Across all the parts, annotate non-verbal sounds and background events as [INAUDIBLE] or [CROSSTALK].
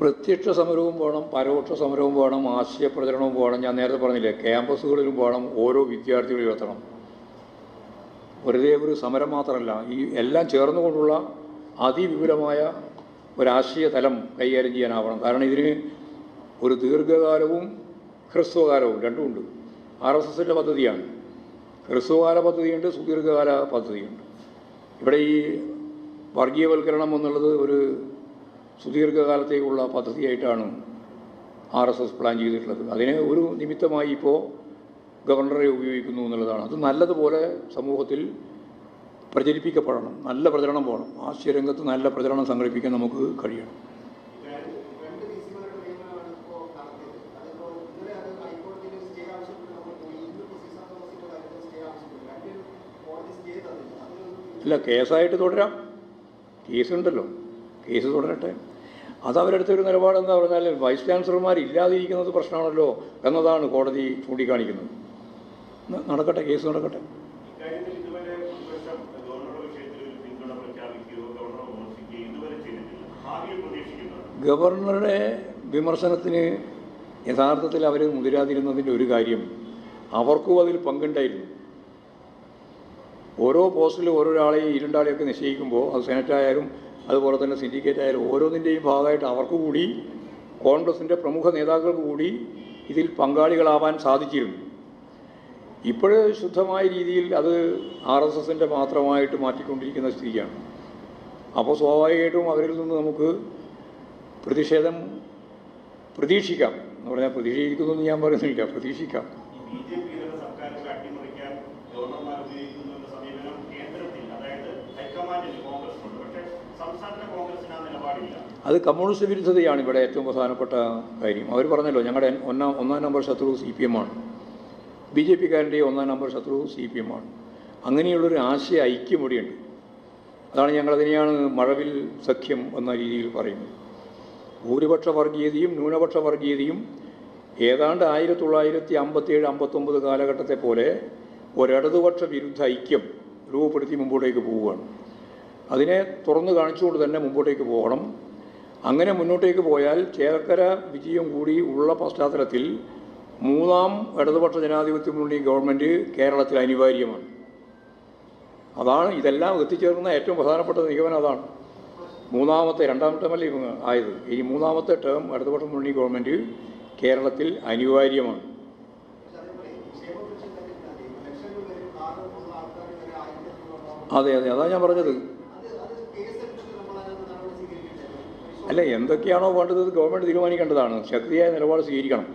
പ്രത്യക്ഷ സമരവും വേണം പരോക്ഷ സമരവും വേണം ആശയ പ്രചരണവും വേണം. ഞാൻ നേരത്തെ പറഞ്ഞില്ലേ ക്യാമ്പസുകളിലും വേണം ഓരോ വിദ്യാർത്ഥികളും എത്തണം വെറുതെ ഒരു സമരം മാത്രമല്ല ഈ എല്ലാം ചേർന്നുകൊണ്ടുള്ള അതിവിപുലമായ ഒരാശയ തലം കൈകാര്യം ചെയ്യാനാവണം. കാരണം ഇതിന് ഒരു ദീർഘകാലവും ഹ്രസ്വകാലവും രണ്ടുമുണ്ട് ആർ എസ് എസിന്റെ പദ്ധതിയാണ്. ഹ്രസ്വകാല പദ്ധതിയുണ്ട് സുദീർഘകാല പദ്ധതിയുണ്ട്. ഇവിടെ ഈ വർഗീയവൽക്കരണം എന്നുള്ളത് ഒരു സുദീർഘകാലത്തേക്കുള്ള പദ്ധതിയായിട്ടാണ് ആർ എസ് എസ് പ്ലാൻ ചെയ്തിട്ടുള്ളത്. അതിന് ഒരു നിമിത്തമായി ഇപ്പോൾ ഗവർണറെ ഉപയോഗിക്കുന്നു എന്നുള്ളതാണ്. അത് നല്ലതുപോലെ സമൂഹത്തിൽ പ്രചരിപ്പിക്കപ്പെടണം. നല്ല പ്രചരണം പോകണം ആശയരംഗത്ത് നല്ല പ്രചരണം സംഘടിപ്പിക്കാൻ നമുക്ക് കഴിയണം. അല്ല കേസായിട്ട് തുടരാം. കേസുണ്ടല്ലോ. കേസ് തുടരട്ടെ. അത് അവരെടുത്ത ഒരു നിലപാട് എന്താ പറഞ്ഞാൽ വൈസ് ചാൻസലർമാർ ഇല്ലാതിരിക്കുന്നത് പ്രശ്നമാണല്ലോ എന്നതാണ് കോടതി ചൂണ്ടിക്കാണിക്കുന്നത്. നടക്കട്ടെ കേസ് നടക്കട്ടെ. ഗവർണറുടെ വിമർശനത്തിന് യഥാർത്ഥത്തിൽ അവർ മുതിരാതിരുന്നതിന്റെ ഒരു കാര്യം അവർക്കും അതിൽ പങ്കുണ്ടായിരുന്നു. ഓരോ പോസ്റ്റിലും ഓരോരാളെയും ഇരുണ്ടാളെയൊക്കെ നിശ്ചയിക്കുമ്പോൾ അത് സെനറ്റായാലും അതുപോലെ തന്നെ സിൻഡിക്കേറ്റ് ആയാലും ഓരോന്നിന്റെയും ഭാഗമായിട്ട് അവർക്ക് കൂടി കോൺഗ്രസിന്റെ പ്രമുഖ നേതാക്കൾക്ക് കൂടി ഇതിൽ പങ്കാളികളാവാൻ സാധിച്ചിരുന്നു. ഇപ്പോൾ ശുദ്ധമായ രീതിയിൽ അത് ആർ എസ് എസിന്റെ മാത്രമായിട്ട് മാറ്റിക്കൊണ്ടിരിക്കുന്ന സ്ഥിതിയാണ്. അപ്പോൾ സ്വാഭാവികമായിട്ടും അവരിൽ നിന്ന് നമുക്ക് പ്രതിഷേധം പ്രതീക്ഷിക്കാം. എന്ന് പറഞ്ഞാൽ പ്രതീക്ഷിക്കുന്നു ഞാൻ പറയുന്നില്ല പ്രതീക്ഷിക്കാം ഈ ബി ജെ പി ഇതര സർക്കാരുകളെ അട്ടിമറിക്കാൻ ഗവർണർമാർ ഉപയോഗിക്കുന്നു എന്ന സമീപനം കേന്ദ്രത്തിൽ അതായത് ഹൈക്കമാൻഡിൽ കോൺഗ്രസിനുണ്ട് പക്ഷേ സംസ്ഥാനത്തെ കോൺഗ്രസിന് ആ നിലപാടില്ല അത് കമ്മ്യൂണിസ്റ്റ് വിരുദ്ധതയാണ് ഇവിടെ ഏറ്റവും പ്രധാനപ്പെട്ട കാര്യം. അവർ പറഞ്ഞല്ലോ ഞങ്ങളുടെ ഒന്നാം ഒന്നാം നമ്പർ ശത്രു സി പി എം ആണ്. ബി ജെ പിക്കാരന്റെ ഒന്നാം നമ്പർ ശത്രു സി പി എം ആണ്. അങ്ങനെയുള്ളൊരു ആശയ ഐക്യം ഇവിടെയുണ്ട്. അതാണ് ഞങ്ങളതിനെയാണ് മഴവിൽ സഖ്യം എന്ന രീതിയിൽ പറയുന്നത്. ഭൂരിപക്ഷ വർഗീയതയും ന്യൂനപക്ഷ വർഗീയതയും ഏതാണ്ട് ആയിരത്തി തൊള്ളായിരത്തി അമ്പത്തിയേഴ് അമ്പത്തൊമ്പത് കാലഘട്ടത്തെ പോലെ ഒരിടതുപക്ഷ വിരുദ്ധ ഐക്യം രൂപപ്പെടുത്തി മുമ്പോട്ടേക്ക് പോവുകയാണ്. അതിനെ തുറന്നു കാണിച്ചുകൊണ്ട് തന്നെ മുമ്പോട്ടേക്ക് പോകണം. അങ്ങനെ മുന്നോട്ടേക്ക് പോയാൽ ചേർക്കര വിജയം കൂടി ഉള്ള പശ്ചാത്തലത്തിൽ മൂന്നാം ഇടതുപക്ഷ ജനാധിപത്യ മുന്നണി ഗവൺമെന്റ് കേരളത്തിൽ അനിവാര്യമാണ്. അതാണ് ഇതെല്ലാം എത്തിച്ചേർന്ന ഏറ്റവും പ്രധാനപ്പെട്ട നിഗമനം അതാണ്. മൂന്നാമത്തെ രണ്ടാം ടേമല്ലേ ഇവ ആയത്? ഈ മൂന്നാമത്തെ ടേം ഇടതുപക്ഷ മുന്നണി ഗവൺമെന്റ് കേരളത്തിൽ അനിവാര്യമാണ്. അതെ അതെ അതാണ് ഞാൻ പറഞ്ഞത് അത് അത് കേസെടുത്തിട്ട് നമ്മൾ അതിനകത്ത് നടപടി സ്വീകരിക്കണ്ടേ അല്ല എന്തൊക്കെയാണോ വേണ്ടത് ഗവൺമെന്റ് തീരുമാനിക്കേണ്ടതാണ്. ശക്തിയായ നിലപാട് സ്വീകരിക്കണം.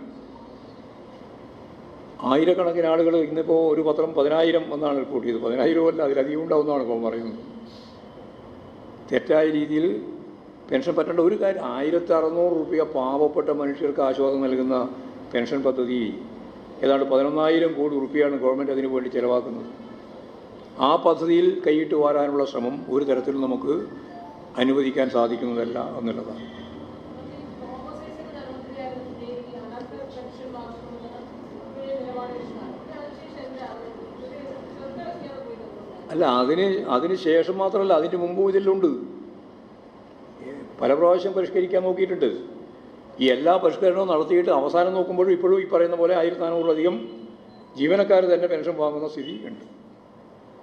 ആയിരക്കണക്കിന് ആളുകൾ ഇന്നിപ്പോൾ ഒരു പത്രം പതിനായിരം എന്നാണ് റിപ്പോർട്ട് ചെയ്തത്. പതിനായിരം അല്ല അതിലധികം ഉണ്ടാവുന്നതാണ് ഇപ്പം പറയുന്നത്. തെറ്റായ രീതിയിൽ പെൻഷൻ പറ്റേണ്ട ഒരു കാര്യം ആയിരത്തി അറുന്നൂറ് റുപ്യ പാവപ്പെട്ട മനുഷ്യർക്ക് ആശ്വാസം നൽകുന്ന പെൻഷൻ പദ്ധതി ഏതാണ്ട് പതിനൊന്നായിരം കോടി റുപ്യയാണ് ഗവൺമെന്റ് അതിനു വേണ്ടി ചിലവാക്കുന്നത്. ആ പദ്ധതിയിൽ കൈയിട്ട് വാരാനുള്ള ശ്രമം ഒരു തരത്തിലും നമുക്ക് അനുവദിക്കാൻ സാധിക്കുന്നതല്ല എന്നുള്ളതാണ്. അല്ല അതിന് അതിന് ശേഷം മാത്രമല്ല അതിന് മുമ്പും ഇതിലുണ്ട്. പല പ്രാവശ്യം പരിഷ്കരിക്കാൻ നോക്കിയിട്ടുണ്ട്. ഈ എല്ലാ പരിഷ്കരണവും നടത്തിയിട്ട് അവസാനം നോക്കുമ്പോഴും ഇപ്പോഴും ഈ പറയുന്ന പോലെ ആയിരത്തി നാനൂറിലധികം ജീവനക്കാർ തന്നെ പെൻഷൻ വാങ്ങുന്ന സ്ഥിതി ഉണ്ട്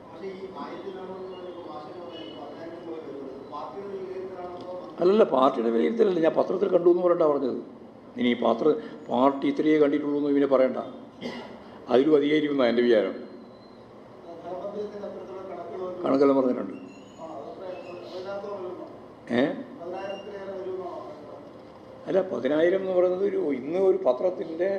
പക്ഷേ ഈ ആയിരത്തി നാനൂറ് പറയുമ്പോൾ മാഷിന് പറഞ്ഞാൽ ഈ പതിനായിരം രൂപ വരുന്നത് പാർട്ടിയുടെ വിലയിരുത്തലാണോ അല്ലല്ല പാർട്ടിയുടെ വിലയിരുത്തലല്ല ഞാൻ പത്രത്തിൽ കണ്ടു എന്ന് പറയണ്ട പറഞ്ഞത്. ഇനി ഈ പാത്ര പാർട്ടി ഇത്രയേ കണ്ടിട്ടുള്ളൂ എന്ന് ഇവനെ പറയണ്ട. അതിലും അധികമായിരിക്കുന്ന എന്റെ വിചാരം. കണക്കെല്ലാം പറഞ്ഞിട്ടുണ്ട്. ഏ? അല്ല പതിനായിരം എന്ന് പറയുന്നത് ഒരു ഇന്ന് ഒരു പത്രത്തിന്റെ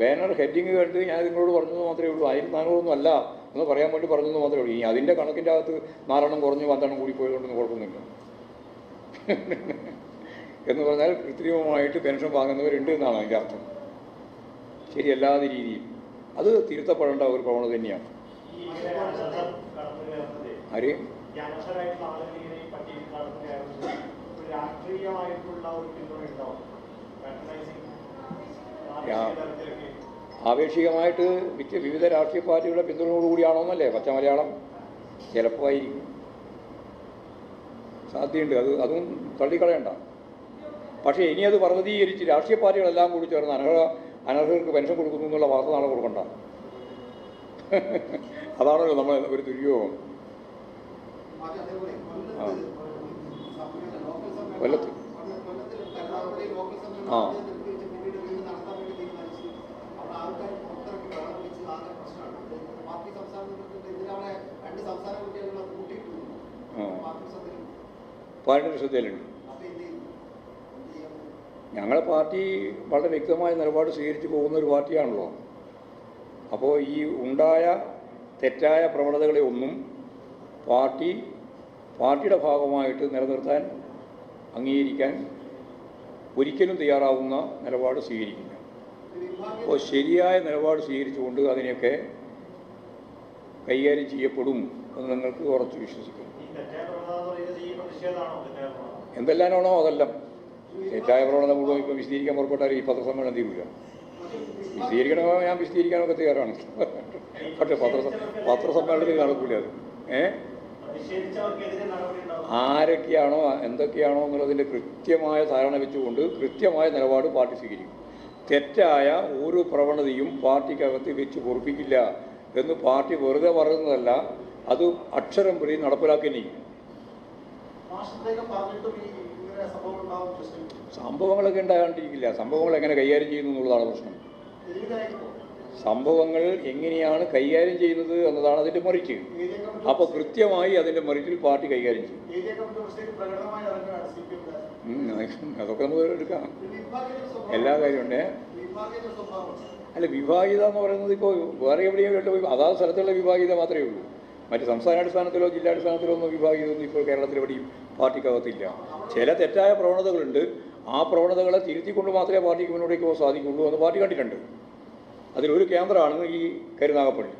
ബാനർ ഹെഡിങ് കണ്ട് ഞാൻ നിങ്ങളോട് പറഞ്ഞത് മാത്രമേ ഉള്ളൂ. ആയിരത്തി നാനൂറൊന്നും അല്ല. എന്ന് പറയാൻ വേണ്ടി പറഞ്ഞത് മാത്രമേ ഉള്ളൂ. ഇനി അതിന്റെ കണക്കിന്റെ അകത്ത് നാലെണ്ണം കുറഞ്ഞ് പത്തെണ്ണം കൂടി പോയതുകൊണ്ടൊന്നും കുഴപ്പമൊന്നുമില്ല. എന്ന് പറഞ്ഞാൽ കൃത്രിമമായിട്ട് പെൻഷൻ വാങ്ങുന്നവരുണ്ട് എന്നാണ് അതിന്റെ അർത്ഥം. ശരിയല്ലാത്ത രീതിയിൽ. അത് തിരുത്തപ്പെടേണ്ട ഒരു പ്രവണത തന്നെയാണ്. ആര്? ആപേക്ഷികമായിട്ട് മിക്ക വിവിധ രാഷ്ട്രീയ പാർട്ടികളുടെ പിന്തുണയോടുകൂടിയാണോന്നല്ലേ പച്ച മലയാളം ചിലപ്പോൾ ആയിരിക്കും സാധ്യതയുണ്ട്. അത് അതും തള്ളിക്കളയണ്ട. പക്ഷേ ഇനി അത് പർവതീകരിച്ച് രാഷ്ട്രീയ പാർട്ടികളെല്ലാം കൂടി ചേർന്ന് അനർഹ അനർഹർക്ക് പെൻഷൻ കൊടുക്കുന്നു എന്നുള്ള വാർത്ത നാളെ കൊടുക്കണ്ട. അതാണല്ലോ നമ്മൾ ഒരു ദുര്യോഗം. കൊല്ലത്ത്. ആ. പാർട്ടിയുടെ ശ്രദ്ധയിലുണ്ട്. ഞങ്ങളുടെ പാർട്ടി വളരെ വ്യക്തമായ നിലപാട് സ്വീകരിച്ചു പോകുന്ന ഒരു പാർട്ടിയാണല്ലോ. അപ്പോൾ ഈ ഉണ്ടായ തെറ്റായ പ്രവണതകളെ ഒന്നും പാർട്ടി പാർട്ടിയുടെ ഭാഗമായിട്ട് നിലനിർത്താൻ അംഗീകരിക്കാൻ ഒരിക്കലും തയ്യാറാവുന്ന നിലപാട് സ്വീകരിക്കില്ല. അപ്പോൾ ശരിയായ നിലപാട് സ്വീകരിച്ചുകൊണ്ട് അതിനെയൊക്കെ കൈകാര്യം ചെയ്യപ്പെടും എന്ന് നിങ്ങൾക്ക് ഉറച്ചു വിശ്വസിക്കുന്നു. എന്തെല്ലാമാണോ അതെല്ലാം. തെറ്റായ പ്രവണത മുഴുവൻ ഇപ്പോൾ വിശദീകരിക്കാൻ പുറപ്പെട്ടാൽ ഈ പത്രസമ്മേളനം തീരുക വിശദീകരിക്കണമോ ഞാൻ വിശദീകരിക്കാനൊക്കെ തയ്യാറാണ്. പക്ഷേ പത്ര പത്രസമ്മേളനത്തിൽ നടക്കില്ല അത്. ഏ? ആരൊക്കെയാണോ എന്തൊക്കെയാണോ എന്നുള്ളതിന്റെ കൃത്യമായ ധാരണ വെച്ചുകൊണ്ട് കൃത്യമായ നിലപാട് പാർട്ടി സ്വീകരിക്കും. തെറ്റായ ഒരു പ്രവണതയും പാർട്ടിക്കകത്ത് വെച്ച് പൊറപ്പിക്കില്ല എന്ന് പാർട്ടി വെറുതെ പറയുന്നതല്ല അത് അക്ഷരം പ്രതി നടപ്പിലാക്കി ചെയ്യും മാസത്തേക്ക് പറഞ്ഞിട്ടും ഈ ഇങ്ങനെ സംഭവം ഉണ്ടാവും വിശ്വസിക്കുന്നു സംഭവങ്ങളൊക്കെ ഉണ്ടാകാണ്ടിരിക്കില്ല. സംഭവങ്ങൾ എങ്ങനെ കൈകാര്യം ചെയ്യുന്നു എന്നുള്ളതാണ് പ്രശ്നം. സംഭവങ്ങൾ എങ്ങനെയാണ് കൈകാര്യം ചെയ്യുന്നത് എന്നതാണ് അതിന്റെ മറിച്ച് അപ്പൊ അപ്പോൾ കൃത്യമായി അതിന്റെ മറിച്ചിൽ പാർട്ടി കൈകാര്യം ചെയ്യും. അതൊക്കെ നമുക്ക് എടുക്കാം. എല്ലാ സ്വഭാവം. അല്ല വിഭാഗീത എന്ന് പറയുന്നത് ഇപ്പോൾ വേറെ എവിടെയോ കേട്ടോ അതാത് സ്ഥലത്തുള്ള വിഭാഗിത മാത്രമേ ഉള്ളൂ. മറ്റ് സംസ്ഥാനാടിസ്ഥാനത്തിലോ ജില്ലാടിസ്ഥാനത്തിലോ ഒന്നും വിഭാഗീയതൊന്നും ഇപ്പോൾ കേരളത്തിൽ എവിടെയും പാർട്ടിക്കകത്തില്ല. ചില തെറ്റായ പ്രവണതകളുണ്ട്. ആ പ്രവണതകളെ തിരുത്തിക്കൊണ്ട് മാത്രമേ പാർട്ടിക്ക് മുന്നോട്ടേക്ക് പോകാൻ സാധിക്കുള്ളൂ എന്ന് പാർട്ടി കണ്ടിട്ടുണ്ട്. അതിലൊരു കേന്ദ്രമാണ് ഈ കരുനാഗപ്പള്ളി.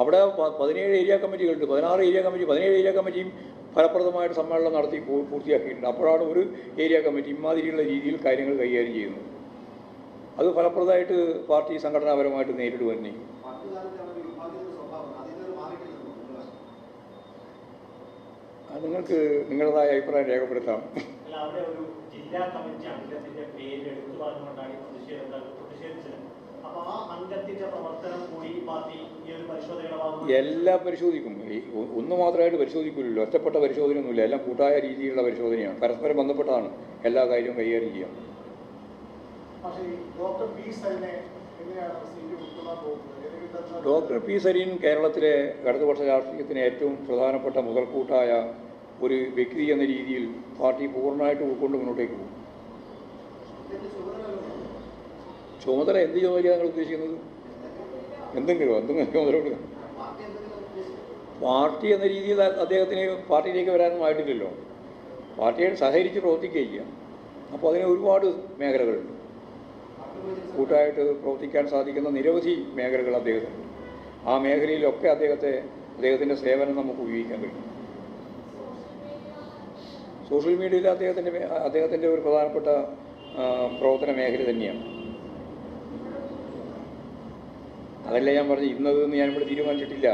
അവിടെ പതിനേഴ് ഏരിയ കമ്മിറ്റികളുണ്ട്. പതിനാറ് ഏരിയ കമ്മിറ്റി പതിനേഴ് ഏരിയ കമ്മിറ്റിയും ഫലപ്രദമായിട്ട് സമ്മേളനം നടത്തി പൂർത്തിയാക്കിയിട്ടുണ്ട്. അപ്പോഴാണ് ഒരു ഏരിയ കമ്മിറ്റി ഇമാതിരിയുള്ള രീതിയിൽ കാര്യങ്ങൾ കൈകാര്യം ചെയ്യുന്നത്. അത് ഫലപ്രദമായിട്ട് പാർട്ടി സംഘടനാപരമായിട്ട് നേരിട്ട് തന്നെ പണ്ട് കാലത്താണ് ഒരു വിഭാഗീയ സ്വഭാവം അതിൽ മാറിയിട്ടില്ലെന്ന് അത് നിങ്ങൾക്ക് നിങ്ങളുടേതായ അഭിപ്രായം രേഖപ്പെടുത്താം അല്ല അവിടെ ഒരു ജില്ലാ കമ്മിറ്റി അംഗത്തിന്റെ പേര് എടുത്തു പറഞ്ഞുകൊണ്ടാണ് ഈ പ്രതിഷേധം പ്രതിഷേധിച്ചത് അപ്പൊ ആ അംഗത്തിന്റെ പ്രവർത്തനം കൂടി ഈ പാർട്ടി ഈ ഒരു അഭിപ്രായം രേഖപ്പെടുത്താം എല്ലാം പരിശോധിക്കും. ഒന്ന് മാത്രമായിട്ട് പരിശോധിക്കില്ലല്ലോ ഒറ്റപ്പെട്ട പരിശോധനയൊന്നുമില്ല. എല്ലാം കൂട്ടായ രീതിയിലുള്ള പരിശോധനയാണ്. പരസ്പരം ബന്ധപ്പെട്ടതാണ്. എല്ലാ കാര്യവും കൈകാര്യം ചെയ്യാം. ഡോക്ടർ ബി സരിനെ എങ്ങനെയാണ് ഡോക്ടർ പി. സരീൻ കേരളത്തിലെ ഇടതുപക്ഷ രാഷ്ട്രീയത്തിന് ഏറ്റവും പ്രധാനപ്പെട്ട മുതൽക്കൂട്ടായ ഒരു വ്യക്തി എന്ന രീതിയിൽ പാർട്ടി പൂർണമായിട്ട് ഉൾക്കൊണ്ട് മുന്നോട്ടേക്ക് പോകും? ചുമതല എന്ത് ചുമതലയാണ് നിങ്ങൾ ഉദ്ദേശിക്കുന്നത്? എന്തെങ്കിലും എന്തെങ്കിലും ചുമതല കൊടുക്കാം. പാർട്ടി എന്ന രീതിയിൽ അദ്ദേഹത്തിന് പാർട്ടിയിലേക്ക് വരാനും ആയിട്ടില്ലല്ലോ. പാർട്ടിയായിട്ട് സഹകരിച്ച് പ്രവർത്തിക്കുകയും ചെയ്യാം. അപ്പോൾ അതിന് ഒരുപാട് മേഖലകളുണ്ട്. കൂട്ടായിട്ട് പ്രവർത്തിക്കാൻ സാധിക്കുന്ന നിരവധി മേഖലകൾ അദ്ദേഹത്തിനുണ്ട്. ആ മേഖലയിലൊക്കെ അദ്ദേഹത്തെ അദ്ദേഹത്തിന്റെ സേവനം നമുക്ക് ഉപയോഗിക്കാൻ കഴിയും. സോഷ്യൽ മീഡിയയിൽ അദ്ദേഹത്തിന്റെ അദ്ദേഹത്തിന്റെ ഒരു പ്രധാനപ്പെട്ട പ്രവർത്തന മേഖല തന്നെയാണ്. അതല്ല ഞാൻ പറഞ്ഞു ഇന്നതെന്ന് ഞാനിവിടെ തീരുമാനിച്ചിട്ടില്ല.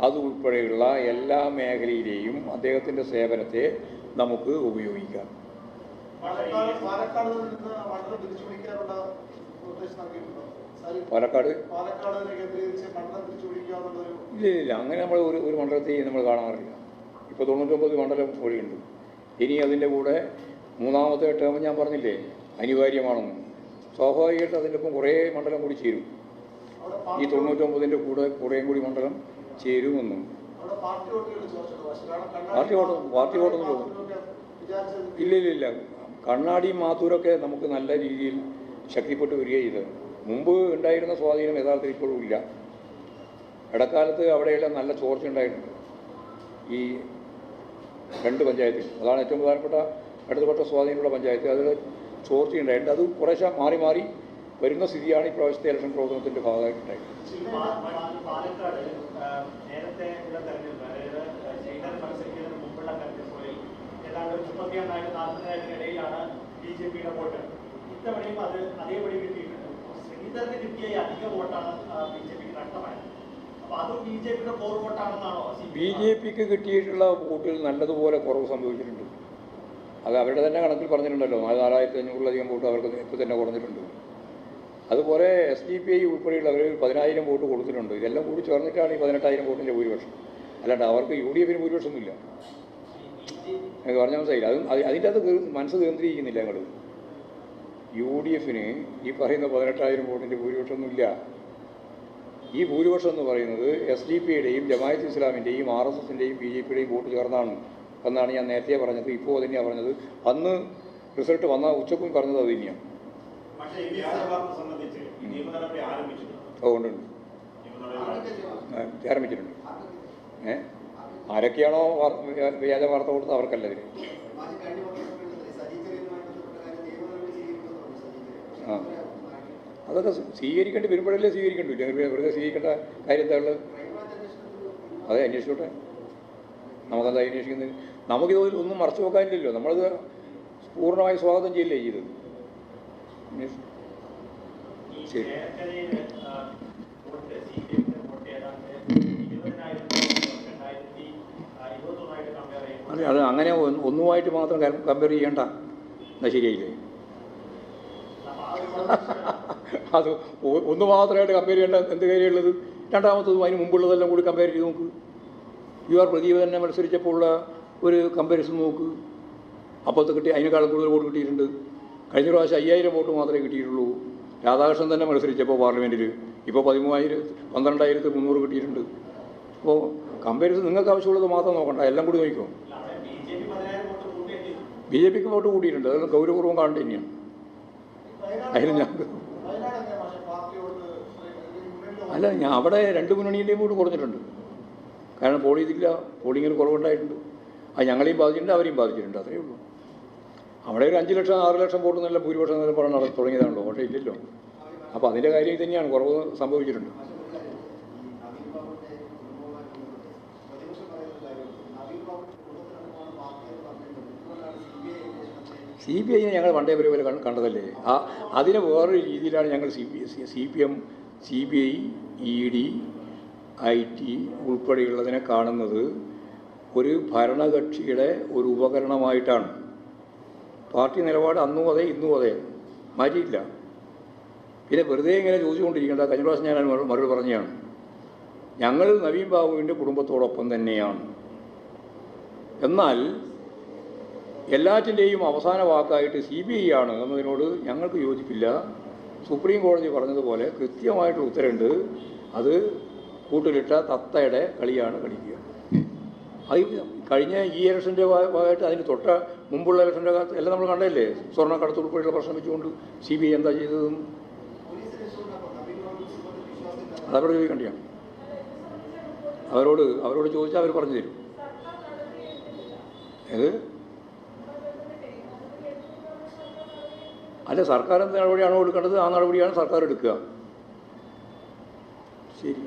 അതുൾപ്പെടെയുള്ള എല്ലാ മേഖലയിലെയും അദ്ദേഹത്തിന്റെ സേവനത്തെ നമുക്ക് ഉപയോഗിക്കാം. പാലക്കാട് ഇല്ല ഇല്ല, അങ്ങനെ നമ്മൾ ഒരു ഒരു മണ്ഡലത്തിൽ നമ്മൾ കാണാറില്ല. ഇപ്പോൾ തൊണ്ണൂറ്റൊമ്പത് മണ്ഡലം ഒഴിയുണ്ട് ഇനി അതിന്റെ കൂടെ മൂന്നാമത്തെ ടേം ഞാൻ പറഞ്ഞില്ലേ അനിവാര്യമാണെന്ന്. സ്വാഭാവികമായിട്ട് അതിന്റെ ഒപ്പം കുറേ മണ്ഡലം കൂടി ചേരും. ഈ തൊണ്ണൂറ്റൊമ്പതിന്റെ കൂടെ കുറേയും കൂടി മണ്ഡലം ചേരുമെന്നും. പാർട്ടി വോട്ട് പാർട്ടി വോട്ടൊന്നും ഇല്ലില്ലില്ല ഇല്ല ഇല്ല ഇല്ല. കണ്ണാടിയും മാത്തൂരൊക്കെ നമുക്ക് നല്ല രീതിയിൽ ശക്തിപ്പെട്ട് വരികയും ചെയ്തത്. മുമ്പ് ഉണ്ടായിരുന്ന സ്വാധീനം യഥാർത്ഥത്തിൽ ഇപ്പോഴും ഇല്ല. ഇടക്കാലത്ത് അവിടെയെല്ലാം നല്ല ചോർച്ച ഉണ്ടായിട്ടുണ്ട്. ഈ രണ്ട് പഞ്ചായത്തിൽ. അതാണ് ഏറ്റവും പ്രധാനപ്പെട്ട ഇടതുപക്ഷ സ്വാധീനമുള്ള പഞ്ചായത്ത്. അതിൽ ചോർച്ചയുണ്ടായിട്ടുണ്ട് അത് കുറേശ്ശെ മാറി മാറി വരുന്ന സ്ഥിതിയാണ് ഈ പ്രാവശ്യത്തെ ഇലക്ഷൻ പ്രവർത്തനത്തിന്റെ ഭാഗമായിട്ടുണ്ടായത് പാ- പാ- പാലക്കാട് ആ, നേരത്തെ ഉള്ള തെരഞ്ഞെടുപ്പ് അതായത് ചെയ്താൽ മത്സരിക്കുന്നതിന് മുമ്പുള്ള തെരഞ്ഞെടുപ്പുകളിൽ ഏതാണ്ട് ഒരു ഇടയിലാണ് ബി ജെ പിയുടെ വോട്ട്. ഇത്തവണയും അത് അതേപടി കിട്ടിയിട്ടുണ്ട്. ശ്രീധരന് കിട്ടിയ അധിക വോട്ടാണ് ബി ജെ പിക്ക് നഷ്ടമായത്. ബി ജെ പിക്ക് കിട്ടിയിട്ടുള്ള വോട്ടിൽ നല്ലതുപോലെ കുറവ് സംഭവിച്ചിട്ടുണ്ട്. അത് അവരുടെ തന്നെ കണക്കിൽ പറഞ്ഞിട്ടുണ്ടല്ലോ. നാല് നാലായിരത്തി അഞ്ഞൂറിലധികം വോട്ട് അവർക്ക് ഇപ്പോൾ തന്നെ കുറഞ്ഞിട്ടുണ്ട്. അതുപോലെ എസ് ഡി പി ഐ ഉൾപ്പെടെയുള്ളവർ പതിനായിരം വോട്ട് കൊടുത്തിട്ടുണ്ട്. ഇതെല്ലാം കൂടി ചേർന്നിട്ടാണ് ഈ പതിനെട്ടായിരം വോട്ടിന്റെ ഭൂരിപക്ഷം. അല്ലാണ്ട് അവർക്ക് യു ഡി എഫിന് ഭൂരിപക്ഷമൊന്നുമില്ല. പറഞ്ഞാൽ മനസ്സിലായില്ല. അതും അത് അതിന്റെ അത് മനസ്സ് തീർന്നിരിക്കുന്നില്ല ഞങ്ങൾ യു ഡി എഫിന് ഈ പറയുന്ന പതിനെട്ടായിരം വോട്ടിന്റെ ഭൂരിപക്ഷമൊന്നുമില്ല. ഈ ഭൂരിപക്ഷം എന്ന് പറയുന്നത് എസ് ഡി പിയുടെയും ജമായത്ത് ഇസ്ലാമിന്റെയും ആർ എസ് എസിന്റെയും ബി ജെ പിയുടെയും വോട്ട് ചേർന്നാണ് എന്നാണ് ഞാൻ നേരത്തെ പറഞ്ഞത്. ഇപ്പോൾ തന്നെയാണ് പറഞ്ഞത്. അന്ന് റിസൾട്ട് വന്ന ഉച്ചക്കും പറഞ്ഞത് അത് തന്നെയാണ് ഓ നടപടി ആരംഭിച്ചിട്ടുണ്ട്. അതുകൊണ്ടുണ്ട് ആരൊക്കെയാണോ വ്യാജ വാർത്ത കൊടുത്തത് അവർക്കല്ല. ആ. അതൊക്കെ സ്വീകരിക്കേണ്ടി വരുമ്പോഴല്ലേ സ്വീകരിക്കണ്ടില്ല വെറുതെ സ്വീകരിക്കേണ്ട കാര്യം എന്താ ഉള്ളത് അതെ അന്വേഷിച്ചോട്ടെ നമുക്കെന്താ അന്വേഷിക്കുന്നത് നമുക്കിത് ഒന്നും മറച്ചു വെക്കാനില്ലല്ലോ നമ്മളത് പൂർണമായി സ്വാഗതം ചെയ്യില്ലേ ചെയ്തത് ശരി. ചേർക്കരയിൽ, ആ, വോട്ട് സി പി എമ്മിന്റെ വോട്ട് ഏതാണ്ട് ഇരുപതിനായിരത്തി രണ്ടായിരത്തി ഇരുപത്തൊന്നായിട്ട് കമ്പയർ ചെയ്യുമ്പോൾ അതെ അങ്ങനെ ഒന്നുമായിട്ട് മാത്രം കമ്പയർ ചെയ്യേണ്ട. എന്നാ ശരിയായില്ലേ? [LAUGHS] അത് ഒന്ന് മാത്രമായിട്ട് കമ്പയർ ചെയ്യേണ്ട എന്ത് കാര്യമുള്ളത്? രണ്ടാമത്തതും അതിന് മുമ്പുള്ളതെല്ലാം കൂടി കമ്പയർ ചെയ്ത് നോക്ക്. യു ആർ പ്രദീപ് തന്നെ മത്സരിച്ചപ്പോൾ ഉള്ള ഒരു കമ്പാരിസൺ നോക്ക്. അപ്പോഴത്തെ കിട്ടി അതിനേക്കാളും കൂടുതൽ വോട്ട് കിട്ടിയിട്ടുണ്ട്. കഴിഞ്ഞ പ്രാവശ്യം അയ്യായിരം വോട്ട് മാത്രമേ കിട്ടിയിട്ടുള്ളൂ. രാധാകൃഷ്ണൻ തന്നെ മത്സരിച്ചപ്പോൾ പാർലമെന്റിൽ ഇപ്പോൾ പതിമൂവായിരം പന്ത്രണ്ടായിരത്തി മുന്നൂറ് കിട്ടിയിട്ടുണ്ട്. അപ്പോൾ കമ്പാരിസൺ നിങ്ങൾക്ക് ആവശ്യമുള്ളത് മാത്രം നോക്കണ്ട. എല്ലാം കൂടി നോക്കിക്കോ അവിടെ ബി ജെ പി പതിനായിരം വോട്ട് കൂട്ടുകയും ചെയ്തു ബി ജെ പിക്ക് വോട്ട് കൂടിയിട്ടുണ്ട്. അതൊക്കെ ഗൗരവപൂർവം കാണേണ്ടി തന്നെയാണ് അതിന് ഞാൻ അല്ല ഞാൻ അവിടെ രണ്ട് മുന്നണിയിലേയും വോട്ട് കുറഞ്ഞിട്ടുണ്ട്. കാരണം പോൾ ചെയ്തില്ല പോളിങ്ങിൽ കുറവുണ്ടായിട്ടുണ്ട്. അത് ഞങ്ങളെയും ബാധിച്ചിട്ടുണ്ട് അവരെയും ബാധിച്ചിട്ടുണ്ട്. അത്രയേ ഉള്ളൂ. അവിടെ ഒരു അഞ്ച് ലക്ഷം ആറ് ലക്ഷം വോട്ട് നല്ല ഭൂരിപക്ഷം നല്ല പറഞ്ഞ് തുടങ്ങിയതാണല്ലോ. പക്ഷേ ഇല്ലല്ലോ. അപ്പോൾ അതിന്റെ കാര്യം തന്നെയാണ് കുറവ് സംഭവിച്ചിട്ടുണ്ട് പക്ഷേ ഒരു കാര്യം, ഈ നവീൻ ബാബുവിന്റെ കുടുംബവുമായി ബന്ധപ്പെട്ട് പ്രതിപക്ഷം പറയുന്ന കാര്യം നവീൻ ബാബുവിന്റെ കുടുംബത്തിനടക്കമാണ് പാർട്ടി എന്ന് പറഞ്ഞിട്ടുണ്ട് ഇതുകൊണ്ടാണ് സി ബി ഐ അന്വേഷണത്തെ സി പി ഐ ഞങ്ങൾ പണ്ടേ പരിപാടി പോലെ കണ്ടതല്ലേ? ആ അതിന് വേറൊരു രീതിയിലാണ് ഞങ്ങൾ C P C P M C B I E D I T ഉൾപ്പെടെയുള്ളതിനെ കാണുന്നത് ഒരു ഭരണകക്ഷിയുടെ ഒരു ഉപകരണമായിട്ടാണ്. പാർട്ടി നിലപാട് അന്നും അതെ ഇന്നും അതെ. മാറ്റിയില്ല പിന്നെ വെറുതെ ഇങ്ങനെ ചോദിച്ചുകൊണ്ടിരിക്കേണ്ട കഴിഞ്ഞ പ്രാവശ്യം ഞാൻ മറുപടി പറഞ്ഞതാണ്. ഞങ്ങൾ നവീൻ ബാബുവിന്റെ കുടുംബത്തോടൊപ്പം തന്നെയാണ്. എന്നാൽ എല്ലാറ്റിന്റെയും അവസാന വാക്കായിട്ട് സി ബി ഐ ആണ്. എന്നതിനോട് ഞങ്ങൾക്ക് യോജിപ്പില്ല. സുപ്രീം കോടതി പറഞ്ഞതുപോലെ കൃത്യമായിട്ട് ഉത്തരവുണ്ട്. അത് കൂട്ടിലിട്ട തത്തയുടെ കളിയാണ് കളിക്കുക. അത് കഴിഞ്ഞ ഈ ഇലക്ഷന്റെ ഭാഗമായിട്ട് അതിന് തൊട്ട മുമ്പുള്ള ഇലക്ഷന്റെ കാലത്ത് എല്ലാം നമ്മൾ കണ്ടല്ലേ സ്വർണക്കടത്ത് ഉൾപ്പെടെയുള്ള പ്രശ്നം വെച്ചുകൊണ്ട് സി ബി ഐ എന്താ ചെയ്തതും? അതവരോട് ചോദിക്കേണ്ടിയാണ് അവരോട് അവരോട് ചോദിച്ചാൽ അവർ പറഞ്ഞു തരും. ഏത്? അല്ല സർക്കാർ എന്ത് നടപടിയാണോ എടുക്കേണ്ടത് ആ നടപടിയാണ് സർക്കാർ എടുക്കുക. ശരി.